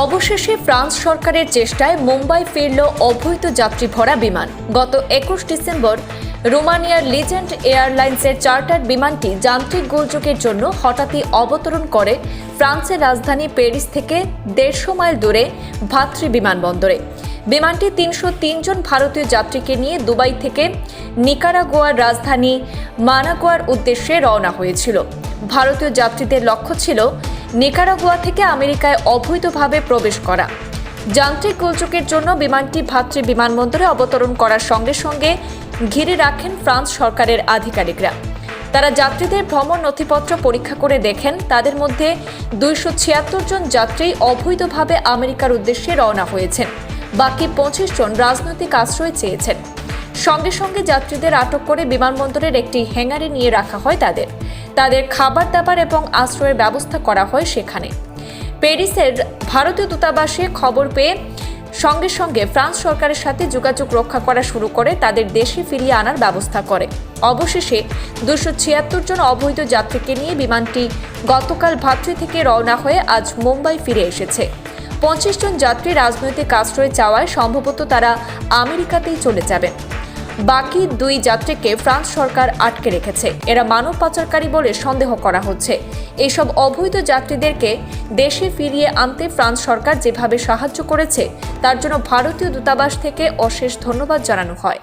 অবশেষে ফ্রান্স সরকারের চেষ্টায় মুম্বাই ফিরল অবৈধ যাত্রী ভরা বিমান। গত একুশ ডিসেম্বর, রোমানিয়ার লিজেন্ড এয়ারলাইন্সের চার্টার বিমানটি যান্ত্রিক গোলযোগের জন্য হঠাৎই অবতরণ করে ফ্রান্সের রাজধানী প্যারিস থেকে দেড়শো মাইল দূরে ভাতৃ বিমানবন্দরে। বিমানটি তিনশো জন ভারতীয় যাত্রীকে নিয়ে দুবাই থেকে নিকারাগোয়ার রাজধানী মানাগোয়ার উদ্দেশ্যে রওনা হয়েছিল। ভারতীয় যাত্রীদের লক্ষ্য ছিল নিকারাগুয়া থেকে আমেরিকায় অবৈধভাবে প্রবেশ করা। যান্ত্রিক গোলযোগের জন্য বিমানটি ভাতৃ বিমানবন্দরে অবতরণ করার সঙ্গে সঙ্গে ঘিরে রাখেন ফ্রান্স সরকারের আধিকারিকরা। তারা যাত্রীদের ভ্রমণ নথিপত্র পরীক্ষা করে দেখেন তাদের মধ্যে দুইশো ছিয়াত্তর জন যাত্রী অবৈধভাবে আমেরিকার উদ্দেশ্যে রওনা হয়েছেন। বাকি পঁচিশ জন রাজনৈতিক আশ্রয় চেয়েছেন। সঙ্গে সঙ্গে যাত্রীদের আটক করে বিমানবন্দরের একটি হ্যাঙ্গারে নিয়ে রাখা হয় তাদের। তাদের খাবার দাবার এবং আশ্রয়ের ব্যবস্থা করা হয় সেখানে। প্যারিসের ভারতীয় দূতাবাসে খবর পেয়ে সঙ্গে সঙ্গে ফ্রান্স সরকারের সাথে যোগাযোগ রক্ষা করা শুরু করে তাদের দেশে ফিরিয়ে আনার ব্যবস্থা করে। অবশেষে দুশো ছিয়াত্তর জন অবৈধ যাত্রীকে নিয়ে বিমানটি গতকাল ভাতৃ থেকে রওনা হয়ে আজ মুম্বাই ফিরে এসেছে। পঁচিশ জন যাত্রী রাজনৈতিক আশ্রয় চাওয়ায় সম্ভবত তারা আমেরিকাতেই চলে যাবেন। বাকি দুই যাত্রীকে ফ্রান্স সরকার আটকে রেখেছে। এরা মানব পাচারকারী বলে সন্দেহ করা হচ্ছে। এসব অবৈধ যাত্রীদেরকে দেশে ফিরিয়ে আনতে ফ্রান্স সরকার যেভাবে সাহায্য করেছে, তার জন্য ভারতীয় দূতাবাস থেকে অশেষ ধন্যবাদ জানানো হয়।